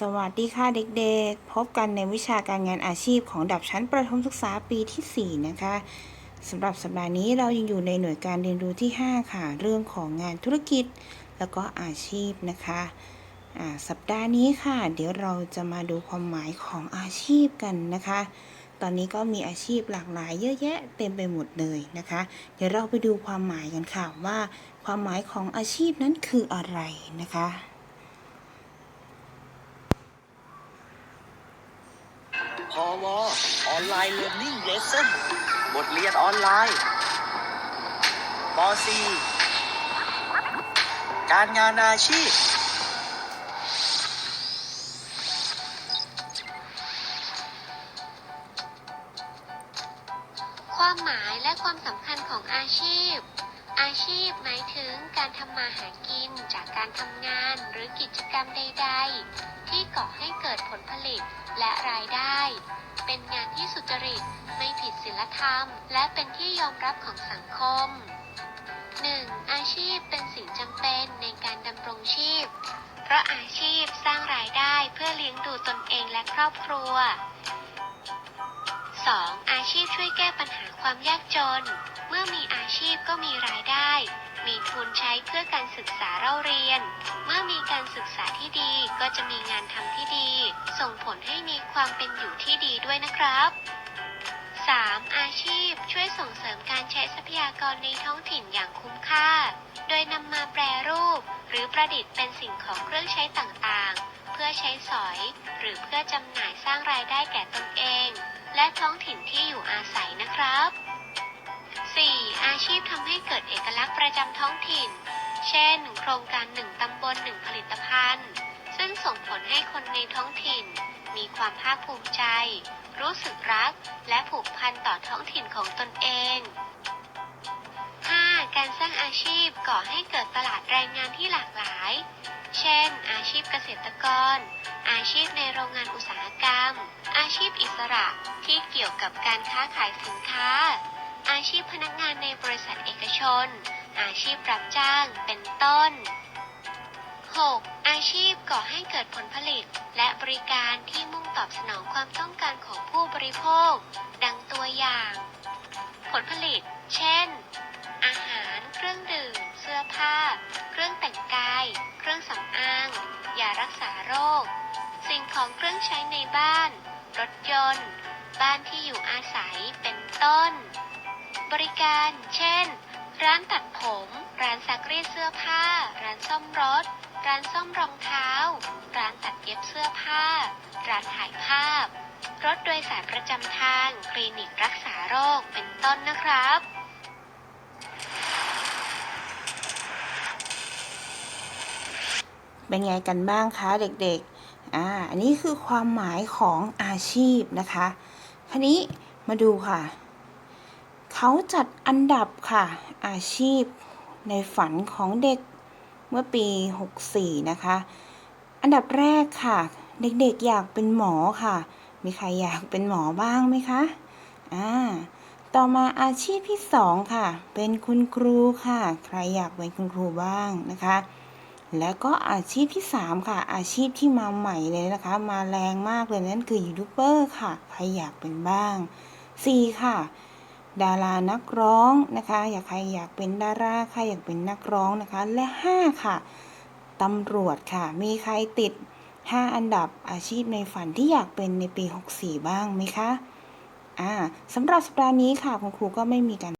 สวัสดีค่ะเด็กๆ พบกันในวิชาการงานอาชีพของดับชั้นประถมศึกษาปีที่ 4 นะคะสำหรับสัปดาห์นี้เรายังอยู่ในหน่วยการเรียนรู้ที่ 5 ค่ะ เรื่องของงานธุรกิจแล้วก็อาชีพนะคะอ่าสัปดาห์นี้ค่ะ เดี๋ยวเราจะมาดูความหมายของอาชีพกันนะคะ ตอนนี้ก็มีอาชีพหลากหลาย เยอะแยะเต็มไปหมดเลยนะคะ เดี๋ยวเราไปดูความหมายกันค่ะว่า ความหมายของอาชีพนั้นคืออะไรนะคะ พอวออนไลน์เรียน i ิ g งเลส o n บทเรียนออนไลน์ป .4 การงานอาชีพ ความหมายและความสำคัญของอาชีพ อาชีพหมายถึงการทำมาหากินจากการทำงานหรือกิจกรรมใด ๆ ที่ก่อให้ ดผลผลิตและรายได้ เป็นงานที่สุจริตไม่ผิดศีลธรรม และเป็นที่ยอมรับของสังคม 1. อาชีพเป็นสิ่งจำเป็นในการดำรงชีพ เพราะอาชีพสร้างรายได้เพื่อเลี้ยงดูตนเองและครอบครัว 2. อาชีพช่วยแก้ปัญหาความยากจน เมื่อมีอาชีพก็มีรายได้ มีทุนใช้เพื่อการศึกษาเล่าเรียน เมื่อมีการศึกษาที่ดีก็จะมีงานทำที่ดี ส่งผลให้มีความเป็นอยู่ที่ดีด้วยนะครับ 3. อาชีพช่วยส่งเสริมการใช้ทรัพยากรในท้องถิ่นอย่างคุ้มค่า โดยนำมาแปรรูป หรือประดิษฐ์เป็นสิ่งของเครื่องใช้ต่างๆ เพื่อใช้สอย หรือเพื่อจำหน่ายสร้างรายได้แก่ตนเอง และท้องถิ่นที่อยู่อาศัยนะครับ อาชีพทำให้เกิดเอกลักษณ์ประจำท้องถิ่น เช่น โครงการหนึ่งตำบลหนึ่งผลิตภัณฑ์ ซึ่งส่งผลให้คนในท้องถิ่น มีความภาคภูมิใจ รู้สึกรัก และผูกพันต่อท้องถิ่นของตนเอง 5. การสร้างอาชีพก่อให้เกิดตลาดแรงงานที่หลากหลาย เช่น อาชีพเกษตรกร อาชีพในโรงงานอุตสาหกรรม อาชีพอิสระที่เกี่ยวกับการค้าขายสินค้า อาชีพพนักงานในบริษัทเอกชน อาชีพรับจ้าง เป็นต้น 6. อาชีพก่อให้เกิดผลผลิต และบริการที่มุ่งตอบสนองความต้องการของผู้บริโภค ดังตัวอย่าง ผลผลิต เช่น อาหาร เครื่องดื่ม เสื้อผ้า เครื่องแต่งกาย เครื่องสำอาง ยารักษาโรค สิ่งของเครื่องใช้ในบ้าน รถยนต์ บ้านที่อยู่อาศัย เป็นต้น บริการ เช่น ร้านตัดผม ร้านซักรีดเสื้อผ้า ร้านซ่อมรถ ร้านซ่อมรองเท้า ร้านตัดเย็บเสื้อผ้า ร้านถ่ายภาพ รถโดยสารประจำทาง คลินิกรักษาโรค เป็นต้นนะครับเป็นไงกันบ้างคะเด็กๆ อ่า อันนี้คือความหมายของอาชีพนะคะทีนี้มาดูค่ะ เขาจัดอันดับค่ะ อาชีพในฝันของเด็กเมื่อปี 64 นะคะ อันดับแรกค่ะ เด็กๆอยากเป็นหมอค่ะ มีใครอยากเป็นหมอบ้างไหมคะอ่าต่อมาอาชีพที่สองค่ะ เป็นคุณครูค่ะ ใครอยากเป็นคุณครูบ้างนะคะ แล้วก็อาชีพที่3ค่ะ อาชีพที่มาใหม่เลยนะคะ มาแรงมากเลยนั่นคือยูทูบเบอร์ค่ะ ใครอยากเป็นบ้าง4ค่ะ ดารานักร้องนะคะ อยากใครอยากเป็นดาราใครอยากเป็นนักร้องนะคะ และ 5 ค่ะตำรวจค่ะ มีใครติด 5 อันดับอาชีพในฝันที่อยากเป็นในปี 64 บ้างไหมคะอ่าสำหรับสัปดาห์นี้ค่ะคุณครูก็ไม่มีการ